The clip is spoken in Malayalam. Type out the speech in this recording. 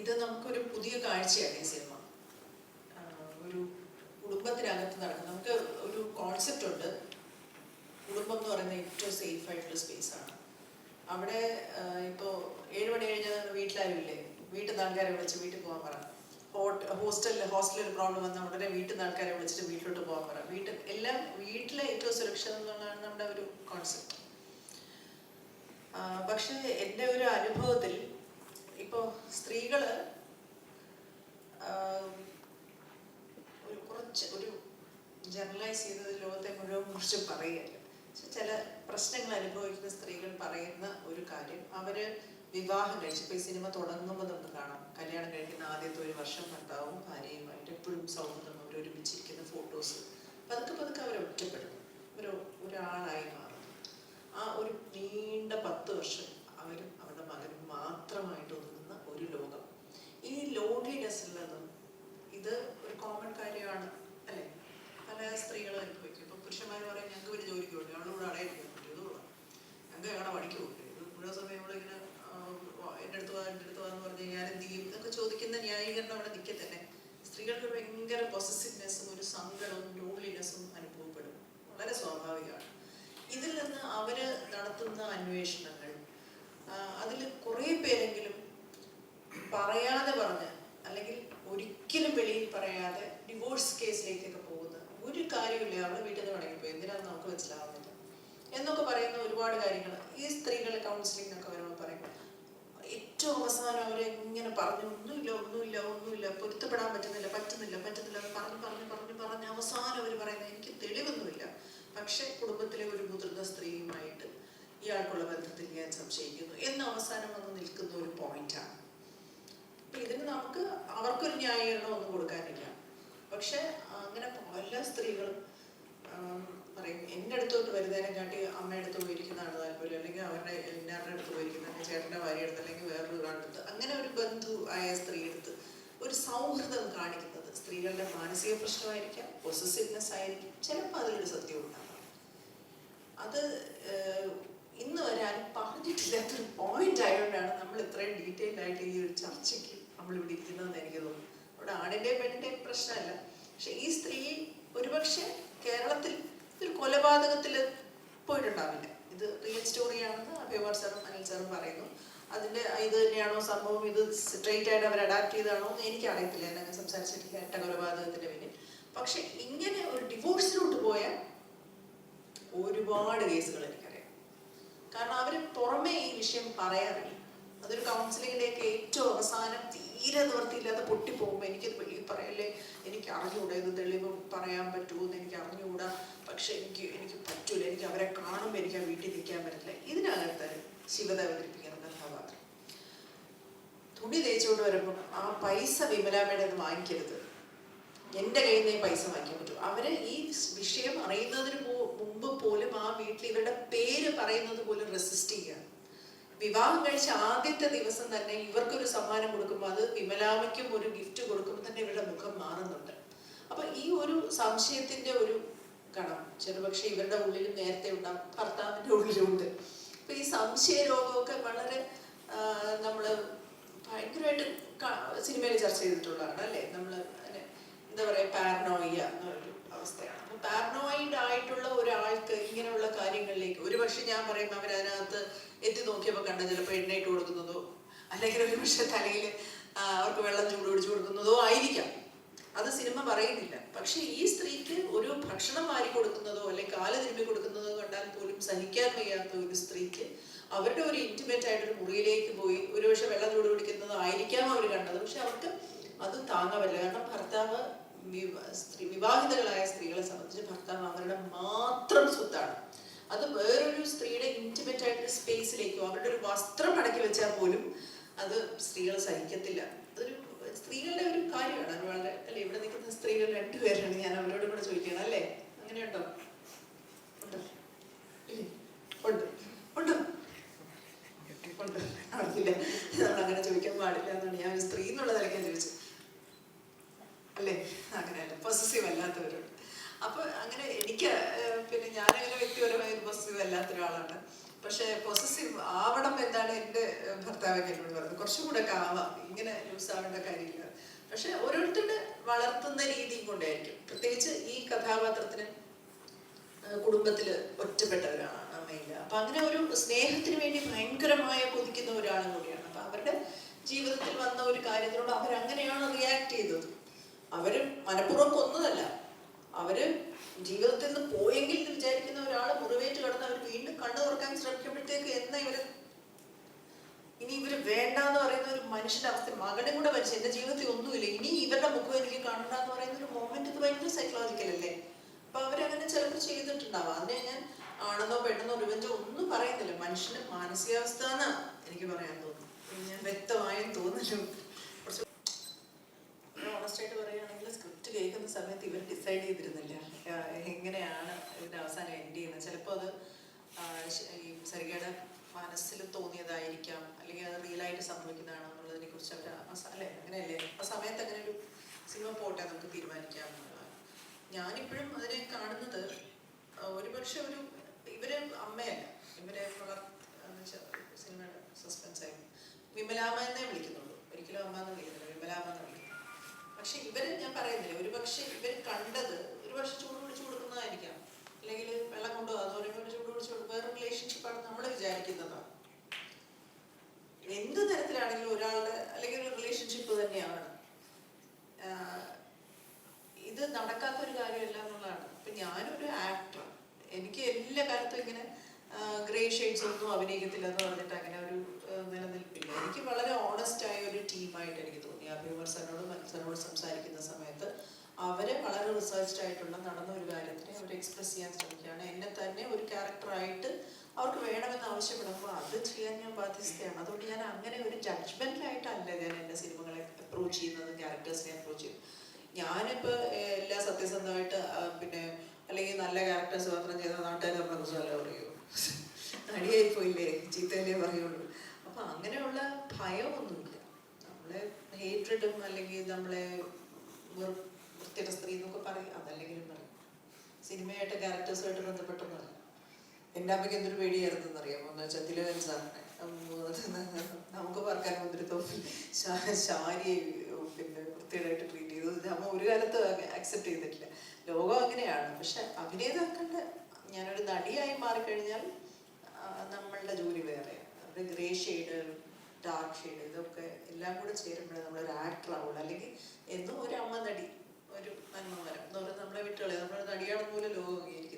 ഇത് നമുക്കൊരു പുതിയ കാഴ്ചയാണ് ഈ സിനിമ. ഒരു കുടുംബത്തിനകത്ത് നടക്കുന്ന നമുക്ക് ഒരു കോൺസെപ്റ്റ് ഉണ്ട്. കുടുംബം എന്ന് പറയുന്നത് ഏറ്റവും സേഫ് ആയിട്ടുള്ള സ്പേസ് ആണ്. അവിടെ ഇപ്പോൾ ഇപ്പോ ഏഴ് മണി കഴിഞ്ഞാൽ വീട്ടിലാരും ഇല്ലേ വീട്ടിൽ നിന്ന് ആൾക്കാരെ വിളിച്ച് വീട്ടിൽ പോകാൻ പറ. ഹോട്ട് ഹോസ്റ്റലിൽ ഹോസ്റ്റലിൽ ഒരു പ്രോബ്ലം വന്നാൽ ഉടനെ വീട്ടിൽ നിന്ന് ആൾക്കാരെ വിളിച്ചിട്ട് വീട്ടിലോട്ട് പോകാൻ പറ. വീട്ടിൽ എല്ലാം വീട്ടിലെ ഏറ്റവും സുരക്ഷിതം എന്നുള്ളതാണ് നമ്മുടെ ഒരു കോൺസെപ്റ്റ് പക്ഷേ എന്റെ ഒരു അനുഭവത്തിൽ ഇപ്പോൾ സ്ത്രീകൾ ഒരു കുറച്ച് ഒരു ജനറലൈസ് ചെയ്തത് ലോകത്തെ മുഴുവൻ കുറിച്ച് പറയുകയല്ല ചില പ്രശ്നങ്ങൾ അനുഭവിക്കുന്ന സ്ത്രീകൾ പറയുന്ന ഒരു കാര്യം അവർ വിവാഹം കഴിച്ച് ഇപ്പൊ ഈ സിനിമ തുടങ്ങുമ്പോൾ നമുക്ക് കാണാം. കല്യാണം കഴിക്കുന്ന ആദ്യത്തെ ഒരു വർഷം ഭർത്താവും ഭാര്യയുമായിട്ട് എപ്പോഴും സൗഹൃദം അവർ ഒരുമിച്ചിരിക്കുന്ന ഫോട്ടോസ് പതുക്കെ പതുക്കെ അവർ ഒറ്റപ്പെടുന്നു ഒരു ഒരാളായി മാറുന്നു. ആ ഒരു നീണ്ട പത്ത് വർഷം അവരും അവരുടെ മകനും മാത്രമായിട്ട് ഈ ഉള്ളതും ഇത് ഒരു കോമൺ കാര്യമാണ് അല്ലെ? പല സ്ത്രീകളും അനുഭവിക്കും ഇപ്പൊ പുരുഷന്മാർ പറയും ഞങ്ങൾക്ക് ഒരു ജോലിക്ക് പോകട്ടെ ഞങ്ങൾ ഇവിടെ അടയിരിക്കാൻ പറ്റും ഇത് കൊള്ളാം ഞങ്ങൾക്ക് ഞങ്ങളുടെ പണിക്ക് പോകട്ടെ മുഴുവൻ സമയം നമ്മളിങ്ങനെ എന്റെ അടുത്ത് വാ എന്റെ അടുത്ത് വാന്ന് പറഞ്ഞ് ഞാൻ എന്ത് ചെയ്യും ഇതൊക്കെ ചോദിക്കുന്ന ന്യായീകരണം അവിടെ നിൽക്കത്തന്നെ സ്ത്രീകൾക്ക് ഒരു ഭയങ്കര പൊസസീവ്നെസ്സും ഒരു സങ്കടവും ലോൺലിനെസ്സും അനുഭവപ്പെടും. വളരെ സ്വാഭാവികമാണ്. ഇതിൽ നിന്ന് അവർ നടത്തുന്ന അന്വേഷണങ്ങൾ അതിൽ കുറേ പേരെങ്കിലും പറയാതെ പറഞ്ഞ് അല്ലെങ്കിൽ ഒരിക്കലും വെളിയിൽ പറയാതെ ഡിവോഴ്സ് കേസിലേക്കൊക്കെ പോകുന്ന ഒരു കാര്യമില്ല? അവളെ വീട്ടിൽ നിന്ന് മടങ്ങിപ്പോയി എന്തിനാന്ന് നമുക്ക് മനസ്സിലാവുന്നില്ല. എന്നൊക്കെ പറയുന്ന ഒരുപാട് കാര്യങ്ങൾ. ഈ സ്ത്രീകൾ ഒക്കെ വരുമ്പോൾ പറയും. ഏറ്റവും അവസാനം അവരെ ഇങ്ങനെ പറഞ്ഞു ഒന്നുമില്ല ഒന്നുമില്ല ഒന്നുമില്ല. പൊരുത്തപ്പെടാൻ പറ്റുന്നില്ല പറ്റുന്നില്ല പറ്റുന്നില്ല പറഞ്ഞു പറഞ്ഞു പറഞ്ഞു പറഞ്ഞ് അവസാനം അവർ പറയുന്നത് എനിക്ക് തെളിവൊന്നുമില്ല. പക്ഷെ കുടുംബത്തിലെ ഒരു മുതിർന്ന സ്ത്രീയുമായിട്ട് ഇയാൾക്കുള്ള ബന്ധത്തിൽ ഞാൻ സംശയിക്കുന്നു എന്ന് അവസാനം വന്ന് നിൽക്കുന്ന ഒരു പോയിന്റാണ് ഇതിന് നമുക്ക് അവർക്കൊരു ന്യായീകരണം ഒന്നും കൊടുക്കാനില്ല. പക്ഷെ അങ്ങനെ പല സ്ത്രീകളും പറയും എന്റെ അടുത്തോട്ട് വരുന്നതിനെ കാട്ടി അമ്മയുടെ അടുത്ത് പോയിരിക്കുന്നതാണ് താല്പര്യം. അല്ലെങ്കിൽ അവരുടെ എല്ലാവരുടെ അടുത്ത് പോയിരിക്കുന്ന ചേട്ടന്റെ ഭാര്യ അടുത്ത് അല്ലെങ്കിൽ വേറൊരു അടുത്ത്. അങ്ങനെ ഒരു ബന്ധു ആയ സ്ത്രീ അടുത്ത് ഒരു സൗഹൃദം കാണിക്കുന്നത് സ്ത്രീകളുടെ മാനസിക പ്രശ്നമായിരിക്കാം പൊസസീവ്നെസ് ആയിരിക്കും. ചിലപ്പോൾ അതിലൊരു സത്യം ഉണ്ടാകാം. അത് ഇന്ന് വരെ ആരും പറഞ്ഞിട്ടില്ലാത്തൊരു പോയിന്റ് ആയതുകൊണ്ടാണ് നമ്മൾ ഇത്രയും ഡീറ്റെയിൽ ആയിട്ട് ഈ ഒരു ചർച്ചയ്ക്ക് നമ്മൾ ഇവിടെ ഇരിക്കുന്നതെന്ന് എനിക്ക് തോന്നുന്നു അവിടെ ആണിന്റെയും പെണ്ണിന്റെയും പ്രശ്നമല്ല. പക്ഷെ ഈ സ്ത്രീ ഒരുപക്ഷെ കേരളത്തിൽ ഒരു കൊലപാതകത്തിൽ പോയിട്ടുണ്ടാവില്ല. ഇത് റിയൽ സ്റ്റോറിയാണെന്ന് അഭിവാർ സാറും അനിൽ സാറും പറയുന്നു. അതിന്റെ ഇത് തന്നെയാണോ സംഭവം? ഇത് സ്ട്രെയിറ്റ് ആയിട്ട് അവർ അഡാപ്റ്റ് ചെയ്താണോ എന്ന് എനിക്കറിയത്തില്ല. എന്നൊക്കെ സംസാരിച്ചിട്ടില്ല എട്ട കൊലപാതകത്തിന്റെ പിന്നിൽ. പക്ഷെ ഇങ്ങനെ ഒരു ഡിവോഴ്സിലോട്ട് പോയ ഒരുപാട് കേസുകൾ എനിക്കറിയാം. കാരണം അവർ പുറമേ ഈ വിഷയം പറയാറില്ല. അതൊരു കൗൺസിലിങ്ങിലേക്ക് ഏറ്റവും അവസാനം തീരെ നിവർത്തിയില്ലാതെ പൊട്ടിപ്പോകുമ്പോൾ എനിക്കത് വെളിയിൽ പറയല്ലേ? എനിക്ക് അറിഞ്ഞുകൂടാ ഇത് തെളിവ് പറയാൻ പറ്റുമോ എന്ന് എനിക്ക് അറിഞ്ഞുകൂടാ പക്ഷെ എനിക്ക് എനിക്ക് പറ്റൂല. എനിക്ക് അവരെ കാണുമ്പോൾ എനിക്ക് ആ വീട്ടിൽ നിൽക്കാൻ പറ്റില്ല. ഇതിനകത്ത് ശിവത അവതരിപ്പിക്കുന്ന കഥാപാത്രം. തുണി തേച്ചുകൊണ്ട് വരുമ്പോൾ ആ പൈസ വിമലാമ്മയുടെ അത് വാങ്ങിക്കരുത്. എന്റെ കയ്യിൽ നിന്ന് പൈസ വാങ്ങിക്കാൻ പറ്റും. അവർ ഈ വിഷയം അറിയുന്നതിന് മുമ്പ് പോലും ആ വീട്ടിൽ ഇവരുടെ പേര് പറയുന്നത് പോലും റെസിസ്റ്റ് ചെയ്യാണ് വിവാഹം കഴിച്ച ആദ്യത്തെ ദിവസം തന്നെ ഇവർക്കൊരു സമ്മാനം കൊടുക്കുമ്പോൾ അത് വിമലാമയ്ക്കും ഒരു ഗിഫ്റ്റ് കൊടുക്കുമ്പോൾ തന്നെ ഇവരുടെ മുഖം മാറുന്നുണ്ട്. അപ്പൊ ഈ ഒരു സംശയത്തിന്റെ ഒരു കണം ചെറുപക്ഷെ ഇവരുടെ ഉള്ളിൽ നേരത്തെ ഉണ്ടാവും ഭർത്താവിന്റെ ഉള്ളിലുണ്ട്. അപ്പൊ ഈ സംശയ രോഗമൊക്കെ വളരെ നമ്മൾ ഭയങ്കരമായിട്ട് സിനിമയിൽ ചർച്ച ചെയ്തിട്ടുള്ളതാണ് അല്ലേ? നമ്മൾ എന്താ പറയുക പാരനോയ എന്നൊരു അവസ്ഥയാണ്. അപ്പം പാരനോയിഡ് ആയിട്ടുള്ള ഒരാൾക്ക് ഇങ്ങനെയുള്ള കാര്യങ്ങളിലേക്ക് ഒരു പക്ഷേ ഞാൻ പറയും അവർ അതിനകത്ത് എത്തി നോക്കിയപ്പോൾ കണ്ട ചിലപ്പോൾ എണ്ണയിട്ട് കൊടുക്കുന്നതോ അല്ലെങ്കിൽ ഒരു പക്ഷേ തലയിൽ അവർക്ക് വെള്ളം ചൂട് പിടിച്ചു കൊടുക്കുന്നതോ ആയിരിക്കാം. അത് സിനിമ പറയുന്നില്ല. പക്ഷേ ഈ സ്ത്രീക്ക് ഒരു ഭക്ഷണം വാരി കൊടുക്കുന്നതോ അല്ലെങ്കിൽ കാൽ തിരുമ്പി കൊടുക്കുന്നതോ കണ്ടാൽ പോലും സഹിക്കാൻ വയ്യാത്ത ഒരു സ്ത്രീക്ക് അവരുടെ ഒരു ഇന്റിമേറ്റ് ആയിട്ടൊരു മുറിയിലേക്ക് പോയി ഒരുപക്ഷെ വെള്ളം ചൂട് പിടിക്കുന്നത് ആയിരിക്കാം അവർ കണ്ടത്. പക്ഷെ അവർക്ക് അത് താങ്ങാവില്ല കാരണം ഭർത്താവ് സ്ത്രീ വിവാഹിതകളായ സ്ത്രീകളെ സംബന്ധിച്ച് ഭർത്താവ് അവരുടെ മാത്രം സ്വത്താണ്. അത് വേറൊരു സ്ത്രീയുടെ ഇന്റിമേറ്റ് ആയിട്ടുള്ള സ്പേസിലേക്കോ അവരുടെ ഒരു വസ്ത്രം അടക്കി വെച്ചാൽ പോലും അത് സ്ത്രീകൾ സഹിക്കത്തില്ല. അതൊരു സ്ത്രീകളുടെ ഒരു കാര്യമാണ്. അത് വളരെ അല്ല? ഇവിടെ നിൽക്കുന്ന സ്ത്രീകൾ രണ്ടുപേരാണ്. ഞാൻ അവരോട് കൂടെ ചോദിക്കണം അല്ലേ? അങ്ങനെയുണ്ടോ? ഉണ്ടോ? ഉണ്ട്. അറിയില്ല നമ്മൾ അങ്ങനെ ചോദിക്കാൻ പാടില്ല എന്നാണ്. ഞാൻ ഒരു സ്ത്രീ എന്നുള്ള നിലയ്ക്കാൻ ചോദിച്ചത്. പൊസസീവ് അല്ലാത്തവരുണ്ട്. അപ്പൊ അങ്ങനെ എനിക്ക് പിന്നെ ഞാനങ്ങനെ വ്യക്തിപരമായി പൊസസീവ് അല്ലാത്ത ഒരാളാണ് പക്ഷെ പൊസസീവ് ആവണം എന്നാണ് എന്റെ ഭർത്താവൊക്കെ ഭർത്താവ് എന്നോട് പറഞ്ഞത്. കുറച്ചും കൂടെ ഒക്കെ ആവാം. ഇങ്ങനെ ലൂസ് ആവേണ്ട കാര്യമില്ല. പക്ഷെ ഓരോരുത്തരുടെ വളർത്തുന്ന രീതിയും കൊണ്ടായിരിക്കും. പ്രത്യേകിച്ച് ഈ കഥാപാത്രത്തിന് കുടുംബത്തിൽ കുടുംബത്തിൽ ഒറ്റപ്പെട്ടവരാണ് അമ്മയില്ല അപ്പൊ അങ്ങനെ ഒരു സ്നേഹത്തിന് വേണ്ടി ഭയങ്കരമായ കൊതിക്കുന്ന ഒരാളും കൂടിയാണ്. അപ്പൊ അവരുടെ ജീവിതത്തിൽ വന്ന ഒരു കാര്യത്തിനോട് അവരങ്ങനെയാണ് റിയാക്ട് ചെയ്തത്. അവർ മനഃപൂർവം കൊന്നതല്ല അവർ ജീവിതത്തിൽ നിന്ന് പോയെങ്കിൽ എന്ന് വിചാരിക്കുന്ന ഒരാൾ മുറിവേറ്റ് കടന്ന് അവർ വീണ്ടും കണ്ണു തുറക്കാൻ ശ്രമിക്കുമ്പോഴത്തേക്ക് എന്നാ ഇവർ? ഇനി ഇവർ വേണ്ടാന്ന് പറയുന്ന ഒരു മനുഷ്യന്റെ അവസ്ഥ. മകനും കൂടെ മരിച്ചു എന്റെ ജീവിതത്തിൽ ഒന്നുമില്ല. ഇനി ഇവരുടെ മുഖം എനിക്ക് കാണണ്ട എന്ന് പറയുന്ന ഒരു മോമെന്റ് ഭയങ്കര സൈക്കോളജിക്കൽ അല്ലേ? അപ്പൊ അവരങ്ങനെ ചിലപ്പോൾ ചെയ്തിട്ടുണ്ടാവാം. അതിനെ ഞാൻ ആണെന്നോ പെട്ടെന്നോ റിവെഞ്ചോ ഒന്നും പറയുന്നില്ല. മനുഷ്യന്റെ മാനസികാവസ്ഥ എന്നാ എനിക്ക് പറയാൻ തോന്നുന്നു ഞാൻ വ്യക്തമായും തോന്നുന്നു. ഓണസ്റ്റ് ആയിട്ട് പറയുകയാണെങ്കിൽ സ്ക്രിപ്റ്റ് കേൾക്കുന്ന സമയത്ത് ഇവർ ഡിസൈഡ് ചെയ്തിരുന്നില്ല. എങ്ങനെയാണ് ഇതിന്റെ അവസാനം എൻഡ് ചെയ്യുന്നത്? ചിലപ്പോൾ അത് ഈ സരികയുടെ മനസ്സിൽ തോന്നിയതായിരിക്കാം. അല്ലെങ്കിൽ അത് റിയലായിട്ട് സംഭവിക്കുന്നതാണോ എന്നുള്ളതിനെ കുറിച്ച് അവർ അല്ലേ? അങ്ങനെയല്ലേ? ആ സമയത്ത് അങ്ങനെ ഒരു സിനിമ പോട്ടെ നമുക്ക് തീരുമാനിക്കാം. എന്നുള്ളതാണ് ഞാനിപ്പോഴും അതിനെ കാണുന്നത് ഒരുപക്ഷെ ഒരു ഇവർ അമ്മയല്ല. പക്ഷെ ഇവർ ഞാൻ പറയുന്നില്ല ഒരു പക്ഷെ ഇവർ കണ്ടത് ഒരു പക്ഷെ ചൂട് പിടിച്ചു കൊടുക്കുന്നതായിരിക്കാം. അല്ലെങ്കിൽ വെള്ളം കൊണ്ടുപോകാതെ ഒരു ചൂട് പിടിച്ചു കൊടുക്കും. വേറെ റിലേഷൻഷിപ്പാണ് നമ്മൾ വിചാരിക്കുന്നതാണ് എന്ത് തരത്തിലാണെങ്കിലും ഒരാളുടെ അല്ലെങ്കിൽ ഒരു റിലേഷൻഷിപ്പ് തന്നെയാണ് ആഹ് ഇത് നടക്കാത്ത ഒരു കാര്യമല്ല എന്നുള്ളതാണ് ഇപ്പൊ ഞാനൊരു ആക്ടർ എനിക്ക് എല്ലാ കാലത്തും ഇങ്ങനെ ഗ്രേ ഷെയ്ഡ്സ് ഒന്നും അഭിനയിക്കത്തില്ല എന്ന് പറഞ്ഞിട്ട് അങ്ങനെ ഒരു നിലനിൽപ്പില്ല. എനിക്ക് വളരെ ഓണസ്റ്റ് ആയ ഒരു ടീമായിട്ട് എനിക്ക് തോന്നി. അഭിവിമർശനോട് മത്സരോട് സംസാരിക്കുന്ന സമയത്ത് അവരെ വളരെ റിസർച്ച്ഡ് ആയിട്ടുള്ള നടന്ന ഒരു കാര്യത്തിനെ അവർ എക്സ്പ്രസ് ചെയ്യാൻ ശ്രമിക്കുകയാണ്. എന്നെ തന്നെ ഒരു ക്യാരക്ടറായിട്ട് അവർക്ക് വേണമെന്ന് ആവശ്യപ്പെടുമ്പോൾ അത് ചെയ്യാൻ ഞാൻ ബാധ്യസ്ഥയാണ്. അതുകൊണ്ട് ഞാൻ അങ്ങനെ ഒരു ജഡ്ജ്മെന്റിലായിട്ടല്ല ഞാൻ എന്റെ സിനിമകളെ അപ്രോച്ച് ചെയ്യുന്നത് ക്യാരക്ടേഴ്സിനെ അപ്രോച്ച് ചെയ്യുന്നത്. ഞാനിപ്പോൾ എല്ലാ സത്യസന്ധമായിട്ട് പിന്നെ അല്ലെങ്കിൽ നല്ല ക്യാരക്ടേഴ്സ് മാത്രം ചെയ്ത നാട്ടുകാർ നമ്മളെ കുറിച്ച് പറയൂ ഹേറ്റ്രഡും അല്ലെങ്കിൽ നമ്മളെ വൃത്തിയുടെ സ്ത്രീ എന്നൊക്കെ പറയും. അതല്ലെങ്കിലും പറയും. സിനിമയായിട്ട് ക്യാരക്ടേഴ്സുമായിട്ട് ബന്ധപ്പെട്ടൊന്നും പറയും. എന്റെ അമ്മയ്ക്ക് എന്തൊരു പേടിയായിരുന്നു അറിയാമോ? എന്ന് വെച്ചാൽ തിലകൻ സാറിനെ. നമുക്ക് പറക്കാൻ മുന്തിരി തോപ്പിൽ ശാരിയെ പിന്നെ വൃത്തിയായിട്ട് ട്രീറ്റ് ചെയ്തു. അമ്മ ഒരു കാലത്ത് അക്സെപ്റ്റ് ചെയ്തിട്ടില്ല. ലോകം അങ്ങനെയാണ്. പക്ഷെ അഭിനേതാക്കളുടെ ഞാനൊരു നടിയായി മാറിക്കഴിഞ്ഞാൽ നമ്മളുടെ ജോലി വേറെ അവരുടെ ഗ്രേ ഷെയ്ഡ് ഡാർക്ക് ഷെയ്ഡ് ഇതൊക്കെ എല്ലാം കൂടെ ചേരുമ്പോഴേ ഒരു ആക്ടർ ആവുള്ളൂ. അല്ലെങ്കിൽ എന്നും ഒരു അമ്മ നടി ഒരു നന്മ മരം എന്ന് പറയുന്നത് നമ്മളെ വിട്ടുകളെ നമ്മൾ നടിയാണെന്ന് പോലും ലോകം അംഗീകരിക്കും